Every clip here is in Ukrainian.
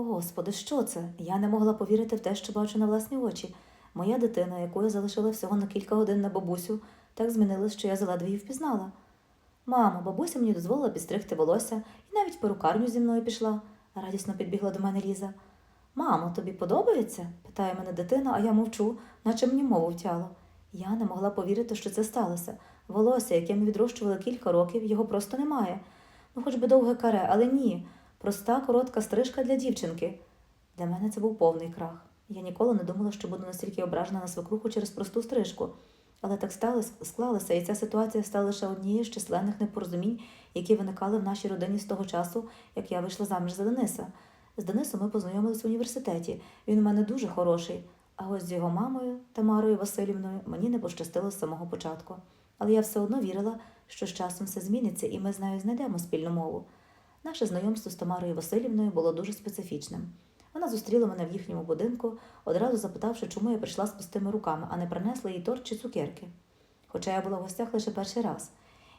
Господи, що це? Я не могла повірити в те, що бачу на власні очі. Моя дитина, яку я залишила всього на кілька годин на бабусю, так змінилась, що я заледве її впізнала. Мамо, бабуся мені дозволила підстригти волосся і навіть перукарню зі мною пішла, радісно підбігла до мене Ліза. Мамо, тобі подобається? питає мене дитина, а я мовчу, наче мені мову втяло. Я не могла повірити, що це сталося. Волосся, яке ми відрощували кілька років, його просто немає. Ну, хоч би довге каре, але ні. Проста коротка стрижка для дівчинки. Для мене це був повний крах. Я ніколи не думала, що буду настільки ображена на свекруху через просту стрижку. Але так сталося, склалося, і ця ситуація стала лише однією з численних непорозумінь, які виникали в нашій родині з того часу, як я вийшла заміж за Дениса. З Денисом ми познайомились в університеті. Він у мене дуже хороший. А ось з його мамою Тамарою Васильівною мені не пощастило з самого початку. Але я все одно вірила, що з часом все зміниться, і ми з нею знайдемо спільну мову. Наше знайомство з Тамарою Васильівною було дуже специфічним. Вона зустріла мене в їхньому будинку, одразу запитавши, чому я прийшла з пустими руками, а не принесла їй торт чи цукерки. Хоча я була в гостях лише перший раз.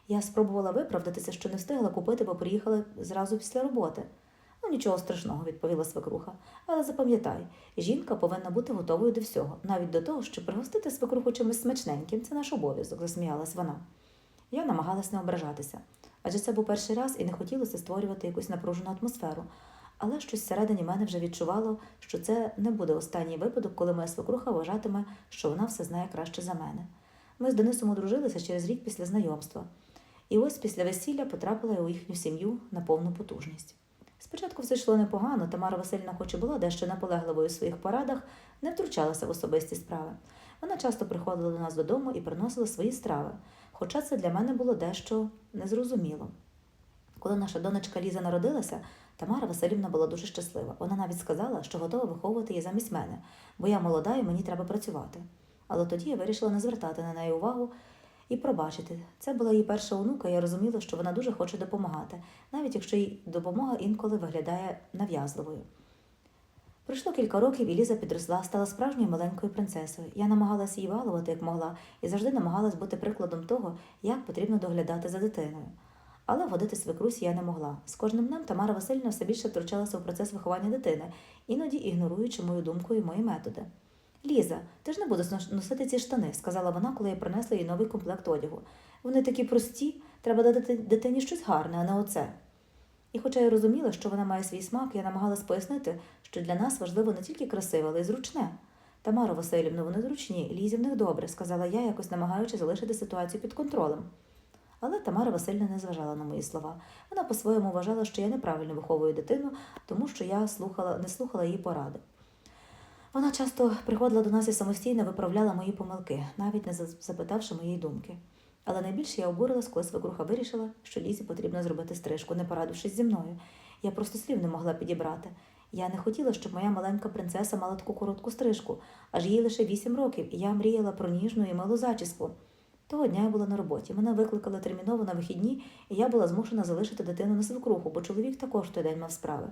Я спробувала виправдатися, що не встигла купити, бо приїхала зразу після роботи. Ну, нічого страшного, відповіла свекруха. Але запам'ятай, жінка повинна бути готовою до всього, навіть до того, щоб пригостити свекруху чимось смачненьким. Це наш обов'язок, засміялась вона. Я намагалась не ображатися, адже це був перший раз і не хотілося створювати якусь напружену атмосферу. Але щось всередині мене вже відчувало, що це не буде останній випадок, коли моя свекруха вважатиме, що вона все знає краще за мене. Ми з Денисом одружилися через рік після знайомства. І ось після весілля потрапила я у їхню сім'ю на повну потужність. Спочатку все йшло непогано, Тамара Васильівна, хоч і була дещо наполегливою у своїх порадах, не втручалася в особисті справи. Вона часто приходила до нас додому і приносила свої страви, хоча це для мене було дещо незрозуміло. Коли наша донечка Ліза народилася, Тамара Васильівна була дуже щаслива. Вона навіть сказала, що готова виховувати її замість мене, бо я молода і мені треба працювати. Але тоді я вирішила не звертати на неї увагу і пробачити. Це була її перша онука, і я розуміла, що вона дуже хоче допомагати, навіть якщо їй допомога інколи виглядає нав'язливою. Пройшло кілька років, і Ліза підросла, стала справжньою маленькою принцесою. Я намагалася її балувати, як могла, і завжди намагалась бути прикладом того, як потрібно доглядати за дитиною. Але вгодити свекрусі я не могла. З кожним днем Тамара Васильівна все більше втручалася у процес виховання дитини, іноді ігноруючи мою думку і мої методи. Ліза, ти ж не будеш носити ці штани, сказала вона, коли я принесла їй новий комплект одягу. Вони такі прості, треба дати дитині щось гарне, а не оце. І хоча я розуміла, що вона має свій смак, я намагалась пояснити, що для нас важливо не тільки красиве, але й зручне. Тамара Васильівна, вони зручні, лізі в них добре, сказала я, якось намагаючи залишити ситуацію під контролем. Але Тамара Васильівна не зважала на мої слова. Вона по-своєму вважала, що я неправильно виховую дитину, тому що я слухала, не слухала її поради. Вона часто приходила до нас і самостійно виправляла мої помилки, навіть не запитавши моєї думки. Але найбільше я обурилась, коли свекруха вирішила, що Лізі потрібно зробити стрижку, не порадившись зі мною. Я просто слів не могла підібрати. Я не хотіла, щоб моя маленька принцеса мала таку коротку стрижку, аж їй лише вісім років, і я мріяла про ніжну і милу зачіску. Того дня я була на роботі. Мене викликали терміново на вихідні, і я була змушена залишити дитину на свекруху, бо чоловік також той день мав справи.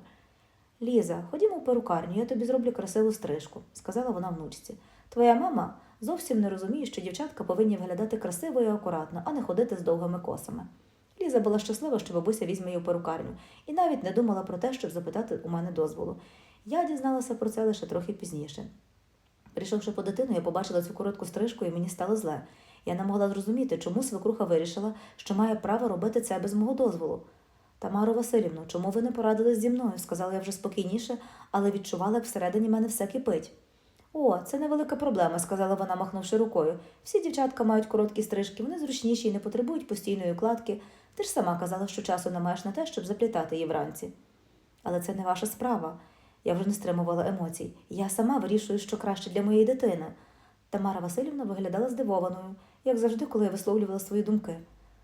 Ліза, ходімо в перукарню, я тобі зроблю красиву стрижку, сказала вона внучці. Твоя мама зовсім не розуміє, що дівчатка повинні виглядати красиво і акуратно, а не ходити з довгими косами. Ліза була щаслива, що бабуся візьме її в перукарню, і навіть не думала про те, щоб запитати у мене дозволу. Я дізналася про це лише трохи пізніше. Прийшовши по дитину, я побачила цю коротку стрижку, і мені стало зле. Я не могла зрозуміти, чому свекруха вирішила, що має право робити це без мого дозволу. Тамаро Васильівно, чому ви не порадились зі мною? сказала я вже спокійніше, але відчувала, як всередині мене все кипить. О, це невелика проблема, сказала вона, махнувши рукою. Всі дівчатка мають короткі стрижки, вони зручніші і не потребують постійної укладки. Ти ж сама казала, що часу не маєш на те, щоб заплітати її вранці. Але це не ваша справа. Я вже не стримувала емоцій. Я сама вирішую, що краще для моєї дитини. Тамара Васильівна виглядала здивованою, як завжди, коли я висловлювала свої думки.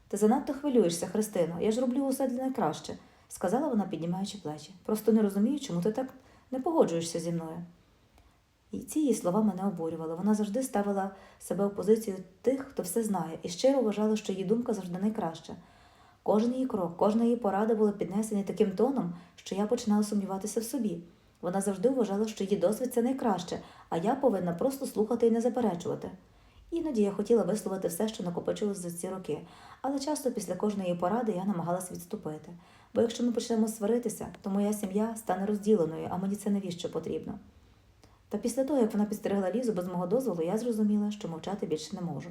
Ти занадто хвилюєшся, Христино, я ж роблю усе для найкраще, сказала вона, піднімаючи плечі. Просто не розумію, чому ти так не погоджуєшся зі мною. І ці її слова мене обурювали. Вона завжди ставила себе у позицію тих, хто все знає, і щиро вважала, що її думка завжди найкраща. Кожен її крок, кожна її порада була піднесені таким тоном, що я починала сумніватися в собі. Вона завжди вважала, що її досвід це найкраще, а я повинна просто слухати і не заперечувати. Іноді я хотіла висловити все, що накопичилось за ці роки, але часто після кожної поради я намагалась відступити. Бо якщо ми почнемо сваритися, то моя сім'я стане розділеною, а мені це навіщо потрібно. Та після того, як вона підстерегла Лізу без мого дозволу, я зрозуміла, що мовчати більше не можу.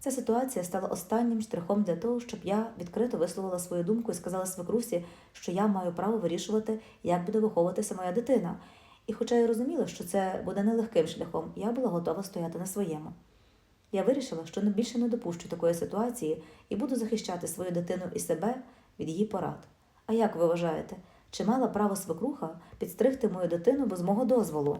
Ця ситуація стала останнім штрихом для того, щоб я відкрито висловила свою думку і сказала свекрусі, що я маю право вирішувати, як буде виховуватися моя дитина. І хоча я розуміла, що це буде нелегким шляхом, я була готова стояти на своєму. Я вирішила, що більше не допущу такої ситуації і буду захищати свою дитину і себе від її порад. А як ви вважаєте, чи мала право свекруха підстригти мою дитину без мого дозволу?